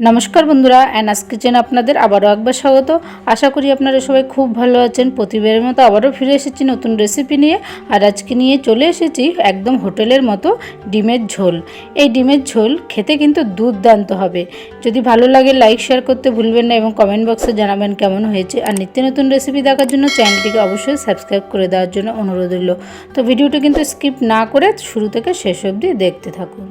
নমস্কার বন্ধুরা, অ্যানাস কিচেন আপনাদের আবারও একবার স্বাগত। আশা করি আপনারা সবাই খুব ভালো আছেন। প্রতিবারের মতো আবারও ফিরে এসেছি নতুন রেসিপি নিয়ে। আর আজকে নিয়ে চলে এসেছি একদম হোটেলের মতো ডিমের ঝোল। এই ডিমের ঝোল খেতে কিন্তু দুর্দান্ত হবে। যদি ভালো লাগে লাইক শেয়ার করতে ভুলবেন না এবং কমেন্ট বক্সে জানাবেন কেমন হয়েছে। আর নিত্য নতুন রেসিপি দেখার জন্য চ্যানেলটিকে অবশ্যই সাবস্ক্রাইব করে দেওয়ার জন্য অনুরোধ রইল। তো ভিডিওটা কিন্তু স্কিপ না করে শুরু থেকে শেষ অবধি দেখতে থাকুন।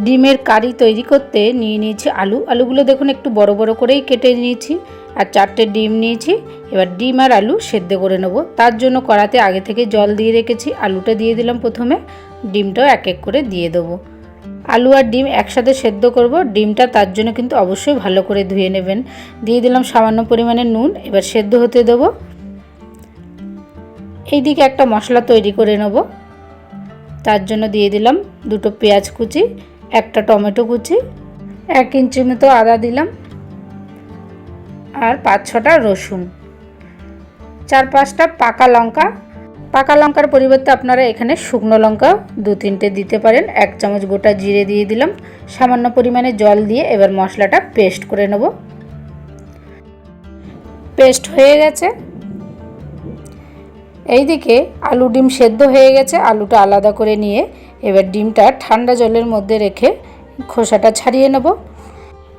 ডিমের কারি তৈরি করতে নিয়ে নিয়েছি আলু। আলুগুলো দেখুন একটু বড় বড় করেই কেটে নিয়েছি আর চারটে ডিম নিয়েছি। এবার ডিম আর আলু সেদ্ধ করে নেব। তার জন্য কড়াতে আগে থেকে জল দিয়ে রেখেছি। আলুটা দিয়ে দিলাম প্রথমে। ডিমটাও এক এক করে দিয়ে দেবো। আলু আর ডিম একসাথে সেদ্ধ করব। ডিমটা তার জন্য কিন্তু অবশ্যই ভালো করে ধুয়ে নেবেন। দিয়ে দিলাম সামান্য পরিমাণে নুন। এবার সেদ্ধ হতে দেবো। এইদিকে একটা মশলা তৈরি করে নেব। তার জন্য দিয়ে দিলাম দুটো পেঁয়াজ কুচি। একটা টমেটো কুচি, এক ইঞ্চি মতো আদা দিলাম আর পাঁচ ছটা রসুন। চার পাঁচটা পাকা লঙ্কা। পাকা লঙ্কার পরিবর্তে আপনারা এখানে শুকনো লঙ্কা দু তিনটে দিতে পারেন। এক চামচ গোটা জিরে দিয়ে দিলাম। সামান্য পরিমাণে জল দিয়ে এবার মশলাটা পেস্ট করে নেব। পেস্ট হয়ে গেছে। এইদিকে আলু ডিম সেদ্ধ হয়ে গেছে। আলুটা আলাদা করে নিয়ে এবার ডিমটা ঠান্ডা জলের মধ্যে রেখে খোসাটা ছাড়িয়ে নেব।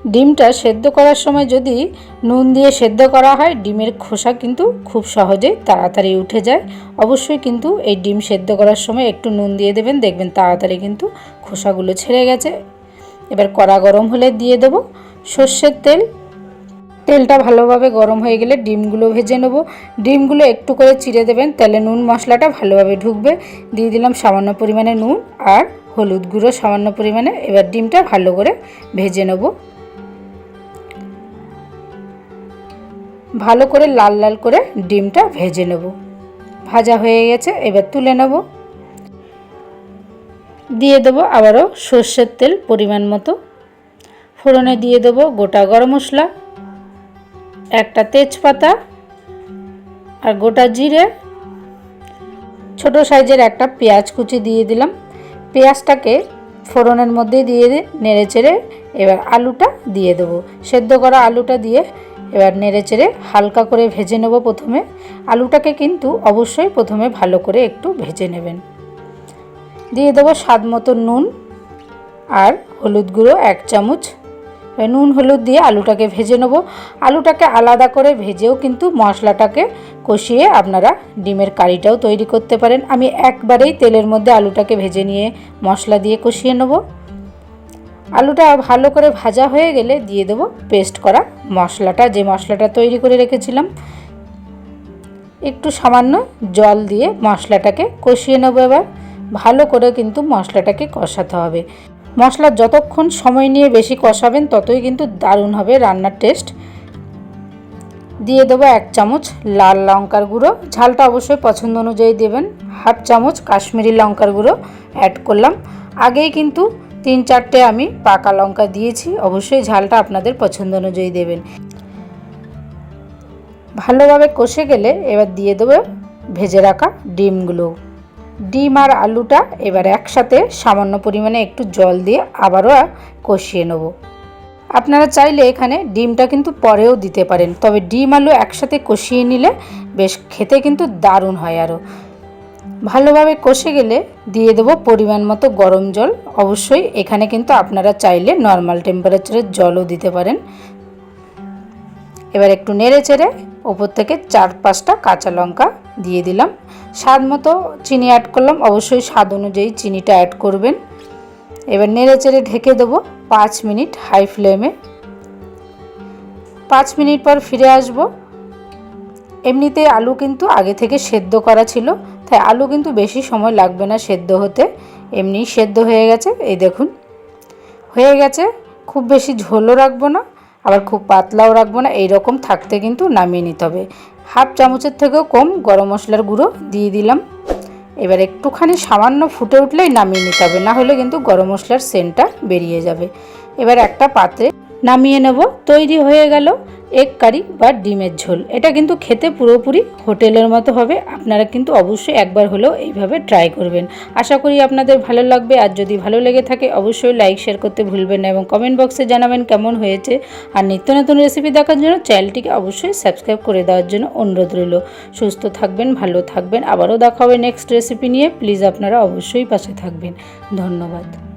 ডিমটা সেদ্ধ করার সময় যদি নুন দিয়ে সেদ্ধ করা হয়, ডিমের খোসা কিন্তু খুব সহজেই তাড়াতাড়ি উঠে যায়। অবশ্যই কিন্তু এই ডিম সেদ্ধ করার সময় একটু নুন দিয়ে দেবেন, দেখবেন তাড়াতাড়ি কিন্তু খোসাগুলো ছেড়ে গেছে। এবার কড়া গরম হলে দিয়ে দেবো সর্ষের তেল। তেলটা ভালোভাবে গরম হয়ে গেলে ডিমগুলো ভেজে নেব। ডিমগুলো একটু করে চিড়ে দেবেন। তেলে নুন মশলাটা ভালোভাবে ঢুকবে। দিয়ে দিলাম সামান্য পরিমাণে নুন আর হলুদ গুঁড়ো সামান্য পরিমাণে। এবার ডিমটা ভালো করে ভেজে নেব। ভালো করে লাল লাল করে ডিমটা ভেজে নেব। ভাজা হয়ে গেছে, এবার তুলে নেব। দিয়ে দেবো আবারও সর্ষের তেল পরিমাণ মতো। ফোড়নে দিয়ে দেবো গোটা গরম মশলা। একটা তেজপাতা আর গোটা জিরে। ছোট সাইজের একটা পেঁয়াজ কুচি দিয়ে দিলাম। পেঁয়াজটাকে ফোড়নের মধ্যে দিয়ে নেড়ে চেড়ে এবার আলুটা দিয়ে দেবো। সেদ্ধ করা আলুটা দিয়ে এবার নেড়ে চেড়ে হালকা করে ভেজে নেব প্রথমে। আলুটাকে কিন্তু অবশ্যই প্রথমে ভালো করে একটু ভেজে নেবেন। দিয়ে দেবো স্বাদ মতো নুন আর হলুদ গুঁড়ো এক চামচ নুন, হলুদ দিয়ে আলুটাকে ভেজে নেব। আলুটাকে আলাদা করে ভেজেও কিন্তু মশলাটাকে কষিয়ে আপনারা ডিমের কারিটাও তৈরি করতে পারেন। আমি একবারেই তেলের মধ্যে আলুটাকে ভেজে নিয়ে মশলা দিয়ে কষিয়ে নেব। আলুটা ভালো করে ভাজা হয়ে গেলে দিয়ে দেবো পেস্ট করা মশলাটা, যে মশলাটা তৈরি করে রেখেছিলাম। একটু সামান্য জল দিয়ে মশলাটাকে কষিয়ে নেব এবার। ভালো করে কিন্তু মশলাটাকে কষাতে হবে। মশলা যতক্ষণ সময় নিয়ে বেশি কষাবেন, ততই কিন্তু দারুণ হবে রান্নার টেস্ট। দিয়ে দেবো এক চামচ লাল লঙ্কার গুঁড়ো। ঝালটা অবশ্যই পছন্দ অনুযায়ী দেবেন। হাফ চামচ কাশ্মীরি লঙ্কার গুঁড়ো অ্যাড করলাম। আগেই কিন্তু তিন চারটে আমি পাকা লঙ্কা দিয়েছি, অবশ্যই ঝালটা আপনাদের পছন্দ অনুযায়ী দেবেন। ভালোভাবে কষে গেলে এবার দিয়ে দেবো ভেজে রাখা ডিমগুলো। ডিম আর আলুটা এবার একসাথে সামান্য পরিমাণে একটু জল দিয়ে আবারও কষিয়ে নেব। আপনারা চাইলে এখানে ডিমটা কিন্তু পরেও দিতে পারেন, তবে ডিম আলু একসাথে কষিয়ে নিলে বেশ খেতে কিন্তু দারুণ হয় আরও। ভালোভাবে কষে গেলে দিয়ে দেবো পরিমাণ মতো গরম জল। অবশ্যই এখানে কিন্তু আপনারা চাইলে নর্মাল টেম্পারেচারের জলও দিতে পারেন। এবার একটু নেড়ে চেড়ে ওপর থেকে চার পাঁচটা কাঁচা লঙ্কা দিয়ে দিলাম। স্বাদ মতো চিনি অ্যাড করলাম। অবশ্যই স্বাদ অনুযায়ী চিনিটা অ্যাড করবেন। এবার নেড়ে চেড়ে ঢেকে দেবো পাঁচ মিনিট হাই ফ্লেমে পাঁচ মিনিট পর ফিরে আসব। এমনিতে আলু কিন্তু আগে থেকে সেদ্ধ করা ছিল, তাই আলু কিন্তু বেশি সময় লাগবে না সেদ্ধ হতে। এমনি সেদ্ধ হয়ে গেছে, এই দেখুন। হয়ে গেছে, খুব বেশি ঝোলও রাখব না, আবার খুব পাতলাও রাখব না, এইরকম থাকতে কিন্তু নামিয়ে নিতে হবে। হাফ চামচের থেকেও কম গরম মশলার গুঁড়ো দিয়ে দিলাম। এবার একটুখানি সামান্য ফুটে উঠলেই নামিয়ে নিতে হবে, না হলে কিন্তু গরম মশলার সেন্টটা বেরিয়ে যাবে। এবার একটা পাত্রে নামিয়ে নেব। তৈরি হয়ে গেল এগ কারি বা ডিমের ঝোল। এটা কিন্তু খেতে পুরোপুরি হোটেলের মতো হবে। আপনারা কিন্তু অবশ্যই একবার হলেও এইভাবে ট্রাই করবেন। আশা করি আপনাদের ভালো লাগবে। আর যদি ভালো লেগে থাকে, অবশ্যই লাইক শেয়ার করতে ভুলবেন না এবং কমেন্ট বক্সে জানাবেন কেমন হয়েছে। আর নিত্য নতুন রেসিপি দেখার জন্য চ্যানেলটিকে অবশ্যই সাবস্ক্রাইব করে দেওয়ার জন্য অনুরোধ রইল। সুস্থ থাকবেন, ভালো থাকবেন। আবারও দেখা হবে নেক্সট রেসিপি নিয়ে। প্লিজ আপনারা অবশ্যই পাশে থাকবেন। ধন্যবাদ।